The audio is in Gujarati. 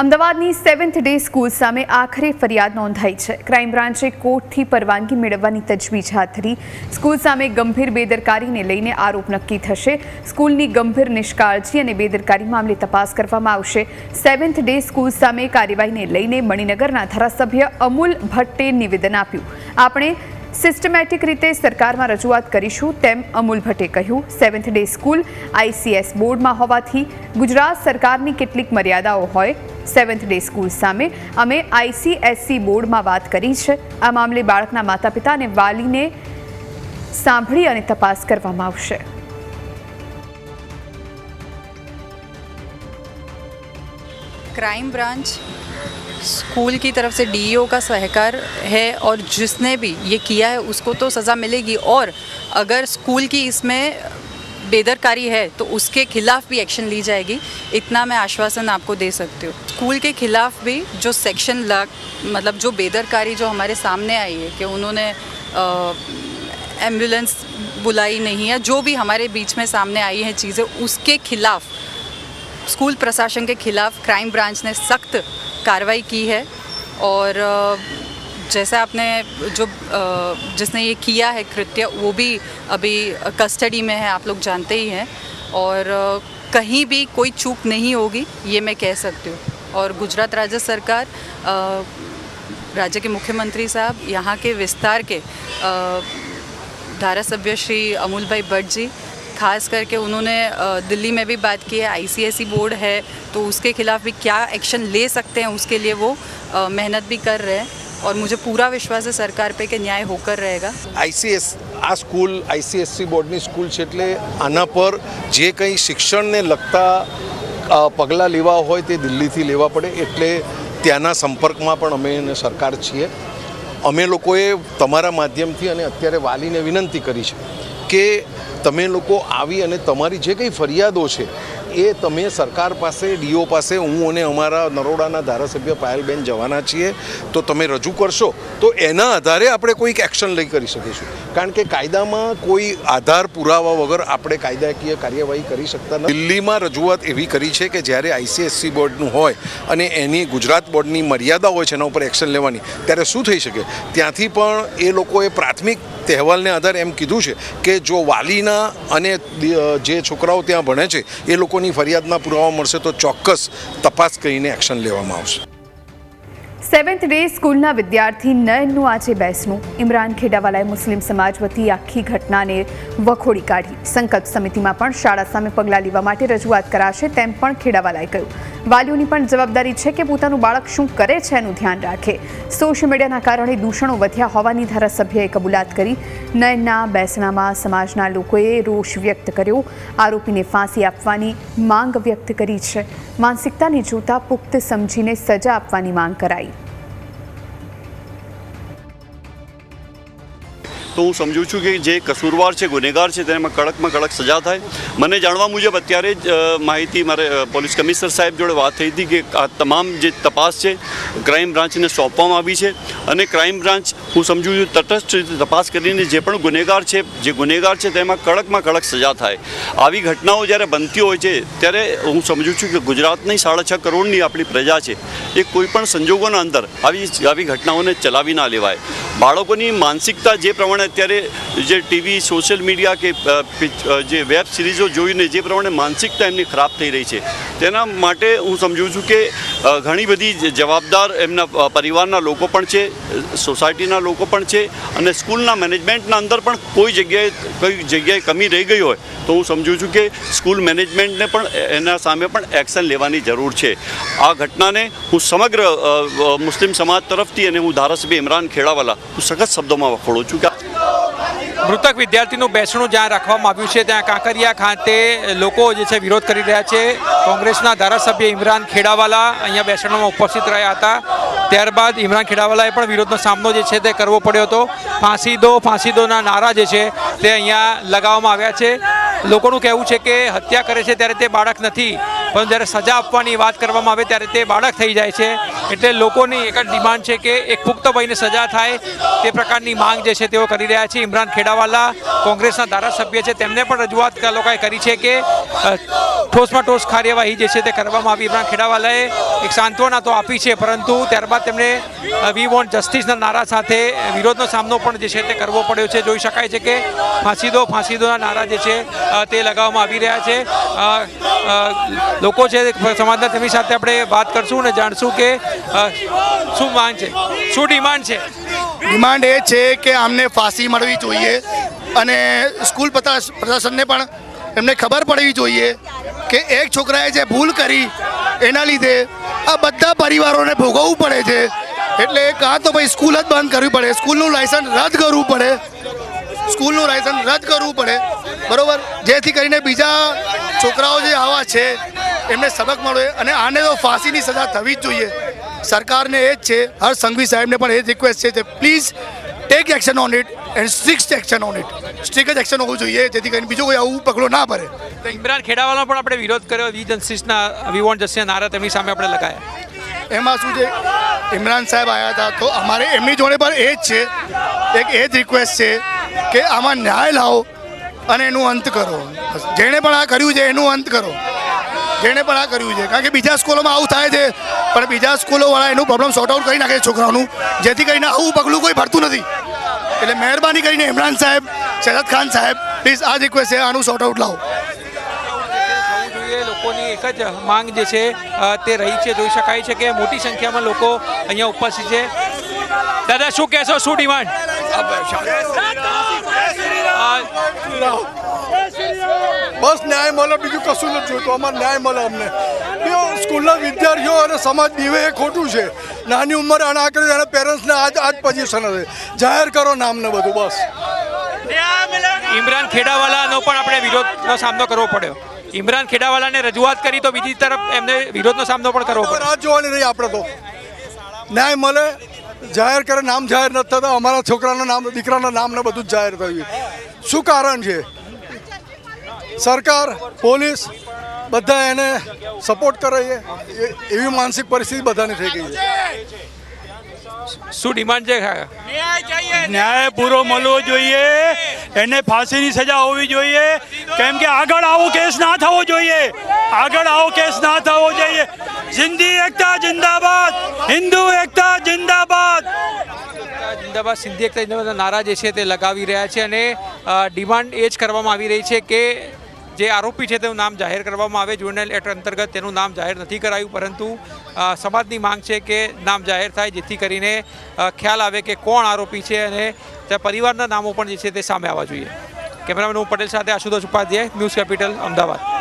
અમદાવાદની સેવન્થ ડે સ્કૂલ સામે આખરે ફરિયાદ નોંધાઈ છે. ક્રાઇમ બ્રાન્ચે કોર્ટથી પરવાનગી મેળવવાની તજવીજ હાથ ધરી. સ્કૂલ સામે ગંભીર બેદરકારીને લઈને આરોપ નક્કી થશે. સ્કૂલની ગંભીર નિષ્કાળજી અને બેદરકારી મામલે તપાસ કરવામાં આવશે. સેવન્થ ડે સ્કૂલ સામે કાર્યવાહીને લઈને મણિનગરના ધારાસભ્ય અમૂલ ભટ્ટે નિવેદન આપ્યું. આપણે સિસ્ટમેટિક રીતે સરકારમાં રજૂઆત કરીશું તેમ અમૂલ ભટ્ટે કહ્યું. સેવન્થ ડે સ્કૂલ આઈસીએસ બોર્ડમાં હોવાથી ગુજરાત સરકારની કેટલીક મર્યાદાઓ હોય સેવન્થ ડે સ્કૂલ સામે અમે આઈસીએસસી બોર્ડમાં વાત કરી છે આ મામલે બાળકના માતા પિતા અને વાલીને સાંભળી અને તપાસ કરવામાં આવશે क्राइम ब्रांच स्कूल की तरफ से डीईओ का सहकार है और जिसने भी ये किया है उसको तो सज़ा मिलेगी और अगर स्कूल की इसमें बेदरकारी है तो उसके खिलाफ भी एक्शन ली जाएगी। इतना मैं आश्वासन आपको दे सकती हूँ। स्कूल के खिलाफ भी जो सेक्शन लग मतलब जो बेदरकारी जो हमारे सामने आई है कि उन्होंने एंबुलेंस बुलाई नहीं है, जो भी हमारे बीच में सामने आई हैं चीज़ें, उसके खिलाफ स्कूल प्रशासन के खिलाफ क्राइम ब्रांच ने सख्त कार्रवाई की है। और जैसा आपने जो जिसने ये किया है कृत्य वो भी अभी कस्टडी में है आप लोग जानते ही हैं। और कहीं भी कोई चूक नहीं होगी ये मैं कह सकती हूँ। और गुजरात राज्य सरकार राज्य के मुख्यमंत्री साहब यहाँ के विस्तार के अ, धारासभ्य श्री अमूल भाई भट्ट जी खास करके उन्होंने दिल्ली में भी बात की है आईसीएसई बोर्ड है तो उसके खिलाफ भी क्या एक्शन ले सकते हैं उसके लिए वो मेहनत भी कर रहे हैं। और मुझे पूरा विश्वास है सरकार पे कि न्याय होकर रहेगा આઈસીએસ આ સ્કૂલ આઈસીએસસી બોર્ડની સ્કૂલ છે એટલે આના પર જે કંઈ શિક્ષણને લગતા અ, પગલાં લેવા હોય તે દિલ્હીથી લેવા પડે એટલે ત્યાંના સંપર્કમાં પણ અમે અને સરકાર છીએ અમે લોકોએ તમારા માધ્યમથી અને અત્યારે વાલીને વિનંતી કરી છે કે તમે લોકો આવી અને તમારી જે કંઈ ફરિયાદો છે એ તમે સરકાર પાસે, ડીઓ પાસે, હું અને અમારા નરોડાના ધારાસભ્ય પાયલબેન જવાના છીએ, તો તમે રજૂ કરશો. તો એના આધારે આપણે કોઈક એક્શન લઈ કરી શકીશું. કારણ કે કાયદામાં કોઈ આધાર પુરાવા વગર આપણે કાયદાકીય કાર્યવાહી કરી શકતા નથી. દિલ્હીમાં રજૂઆત એવી કરી છે કે જ્યારે આઈસીએસસી બોર્ડનું હોય અને એની ગુજરાત બોર્ડની મર્યાદા હોય છે એના ઉપર એક્શન લેવાની, ત્યારે શું થઈ શકે? ત્યાંથી પણ એ લોકોએ પ્રાથમિક તહેવારને આધારે એમ કીધું છે કે જો વાલીના અને જે છોકરાઓ ત્યાં ભણે છે, એ લોકોની ફરિયાદના પુરાવા મળશે તો ચોક્કસ તપાસ કરીને એક્શન લેવામાં આવશે. સેવન્થ ડે સ્કૂલના વિદ્યાર્થી નયનનું આજે બેસનું ઇમરાન ખેડાવાલાએ મુસ્લિમ સમાજ વતી આખી ઘટનાને વખોડી કાઢી. સંકલ્પ સમિતિમાં પણ શાળા સામે પગલાં લેવા માટે રજૂઆત કરાશે તેમ પણ ખેડાવાલાએ કહ્યું. વાલીઓની પણ જવાબદારી છે કે પોતાનું બાળક શું કરે છે એનું ધ્યાન રાખે. સોશિયલ મીડિયાના કારણે દૂષણો વધ્યા હોવાની ધારાસભ્યએ કબૂલાત કરી. નયનના બેસણામાં સમાજના લોકોએ રોષ વ્યક્ત કર્યો. આરોપીને ફાંસી આપવાની માંગ વ્યક્ત કરી છે. માનસિકતાને જોતા પુખ્ત સમજીને સજા આપવાની માંગ કરાઈ. તો હું સમજુ છું કે જે કસૂરવાર છે, ગુનેગાર છે તેમાં કડકમાં કડક સજા થાય. મને જાણવા મુજબ અત્યારે જ માહિતી મારે પોલીસ કમિશનર સાહેબ જોડે વાત થઈ હતી કે આ તમામ જે તપાસ છે, ક્રાઇમ બ્રાન્ચને સોંપવામાં આવી છે. અને ક્રાઇમ બ્રાન્ચ, હું સમજુ છું, તટસ્થ રીતે તપાસ કરીને જે પણ ગુનેગાર છે, જે ગુનેગાર છે, તેમાં કડકમાં કડક સજા થાય. આવી ઘટનાઓ જ્યારે બનતી હોય છે, ત્યારે હું સમજુ છું કે ગુજરાતની સાડા છ કરોડની આપણી પ્રજા છે. એ કોઈ પણ સંજોગોના અંદર આવી આવી ઘટનાઓને ચલાવી ના લેવાય. બાળકોની માનસિકતા જે પ્રમાણે અત્યારે જે ટીવી સોશિયલ મીડિયા કે જે વેબ સિરીઝો જોઈને જે પ્રમાણે માનસિકતા એમની ખરાબ થઈ રહી છે. તેના માટે હું સમજું છું કે ઘણી બધી જવાબદાર એમના પરિવારના લોકો પણ છે, સોસાયટીના લોકો પણ છે અને સ્કૂલના મેનેજમેન્ટના અંદર પણ કોઈ જગ્યાએ, કઈ જગ્યાએ કમી રહી ગઈ હોય તો હું સમજુ છું કે સ્કૂલ મેનેજમેન્ટને પણ એના સામે પણ એક્શન લેવાની જરૂર છે. આ ઘટનાને હું સમગ્ર મુસ્લિમ સમાજ તરફથી અને હું ધારાસભ્ય ઇમરાન ખેડાવાલા હું સખત શબ્દોમાં વખોડું છું કે મૃતક વિદ્યાર્થીનું બેસણું જ્યાં રાખવામાં આવ્યું છે, ત્યાં કાંકરિયા ખાતે લોકો જે છે વિરોધ કરી રહ્યા છે. કોંગ્રેસના ધારાસભ્ય ઇમરાન ખેડાવાલા અહીંયા બેસણમાં ઉપસ્થિત રહ્યા હતા. ત્યારબાદ ઇમરાન ખેડાવાલાએ પણ વિરોધનો સામનો જે છે તે કરવો પડ્યો હતો. ફાંસી દો ફાંસી દોના નારા જે છે તે અહીંયા લગાવવામાં આવ્યા છે. લોકોનું કહેવું છે કે હત્યા કરે છે ત્યારે તે બાળક નથી. પરંતુ જ્યારે સજા આપવાની વાત કરવામાં આવે ત્યારે તે બાળક થઈ જાય છે. એટલે લોકોની એક જ ડિમાન્ડ છે કે એક પુખ્ત ભાઈને સજા થાય તે પ્રકારની માંગ જે છે તેઓ કરી રહ્યા છે. ઇમરાન ખેડાવાલા કોંગ્રેસના ધારાસભ્ય છે. તેમને પણ રજૂઆત લોકોએ કરી છે કે ઠોસમાં ઠોસ કાર્યવાહી જે છે તે કરવામાં આવી. ઇમરાન ખેડાવાલાએ એક સાંત્વના તો આપી છે, પરંતુ ત્યારબાદ તેમણે વી વોન્ટ જસ્ટિસના નારા સાથે વિરોધનો સામનો પણ જે છે તે કરવો પડ્યો છે. જોઈ શકાય છે કે ફાંસી દો ફાંસી દોના નારા જે છે તે લગાવવામાં આવી રહ્યા છે. લોકો છે, સમાજના તેમની સાથે આપણે વાત કરશું અને જાણશું કે શું માંગ છે, શું ડિમાન્ડ છે? ડિમાન્ડ એ છે કે આમને ફાંસી મળવી જોઈએ અને સ્કૂલ પ્રશા- પ્રશાસનને પણ એમને ખબર પડવી જોઈએ કે એક છોકરાએ જે ભૂલ કરી એના લીધે આ બધા પરિવારોને ભોગવવું પડે છે. એટલે કાં તો ભાઈ સ્કૂલ જ બંધ કરવી પડે. સ્કૂલનું લાયસન્સ રદ કરવું પડે. સ્કૂલનું લાયસન્સ રદ કરવું પડે. બરાબર? જેથી કરીને બીજા છોકરાઓ જે આવા છે એમને સબક મળે અને આને તો ફાંસીની સજા થવી જ જોઈએ. સરકારને એ જ છે હર સંઘવી સાહેબને પણ એ જ રિક્વેસ્ટ છે કે please take action on it and strict action on it strict action હોવું જોઈએ જેથી કરીને બીજું કોઈ આવું પગલો ના ભરે. ઇમરાન ખેડાવાલાનો પણ આપણે વિરોધ કર્યો વી જસ્ટિસના વી વોન્ટ જસ્ટિસના નારા તેમની સામે આપણે લગાયા. એમાં શું છે ઇમરાન સાહેબ આવ્યા હતા તો અમારે એમની જોડે પણ એ જ છે એક એ જ રિક્વેસ્ટ છે કે આમાં ન્યાય લાવો અને એનું અંત કરો. જેણે પણ આ કર્યું છે એનું અંત કરો. જેણે પણ આ કર્યું છે. કારણ કે બીજા સ્કૂલોમાં આવું થાય છે પણ બીજા સ્કૂલોવાળા એનું પ્રોબ્લેમ સોર્ટ આઉટ કરી નાખે છે છોકરાઓનું. જેથી કરીને આવું પગલું કોઈ ભરતું નથી. એટલે મહેરબાની કરીને ઇમરાન સાહેબ શરદ ખાન સાહેબ પ્લીઝ આ રિક્વેસ્ટ છે આનું સોર્ટ આઉટ લાવો. લોકોની એક જ માંગ જે છે તે રહી છે. જોઈ શકાય છે કે મોટી સંખ્યામાં લોકો અહીંયા ઉપસ્થિત છે. દાદા શું કહેશો? શું ડિમાન્ડ? બસ ન્યાય મળે બીજું કશું નથી જોઈતું. અમારે ન્યાય મળે અમને સ્કૂલના વિદ્યાર્થીઓ અને સમાજ દીવે એ ખોટું છે. નાની ઉંમરે અને આકરી કરી એના પેરેન્ટ્સને આજ આજ પોઝિશન હશે. જાહેર કરો નામને બધું બસ. ઇમરાન ખેડાવાલાનો પણ આપણે વિરોધનો સામનો કરવો પડ્યો. ઇમરાન ખેડાવાલાને રજૂઆત કરી તો બીજી તરફ એમને વિરોધનો સામનો પણ કરવો પડ્યો. રાત જોવાની રહી આપણે તો. ન્યાય મળે જાહેર કરે નામ જાહેર નથી થતા. અમારા છોકરાના નામ દીકરાના નામને બધું જ જાહેર થયું. શું કારણ છે? સરકાર પોલીસ બધા એને સપોર્ટ કરે છે. એવી માનસિક પરિસ્થિતિ બધાની થઈ ગઈ છે. શું ડિમાન્ડ છે? ન્યાય પૂરો મળવો જોઈએ. એને ફાંસીની સજા હોવી જોઈએ. કેમ કે આગળ આવો કેસ ના થવો જોઈએ. આગળ આવો કેસ ના થવો જોઈએ. સિંધી એકતા જિંદાબાદ. હિન્દુ એકતા જિંદાબાદ. જિંદાબાદ સિંધી એકતા જિંદાબાદ નારા જે છે તે લગાવી રહ્યા છે અને ડિમાન્ડ એ જ કરવામાં આવી રહી છે કે જે આરોપી છે તેનું નામ જાહેર કરવામાં આવે. જ્યુનલ એક્ટ અંતર્ગત તેનું નામ જાહેર નથી કરાયું, પરંતુ સમાજની માંગ છે કે નામ જાહેર થાય, જેથી કરીને ખ્યાલ આવે કે કોણ આરોપી છે અને પરિવારના નામો પણ જે છે તે સામે આવવા જોઈએ. કેમેરામેન હું પટેલ સાથે આશુતોષ ઉપાધ્યાય, ન્યૂઝ કેપિટલ, અમદાવાદ.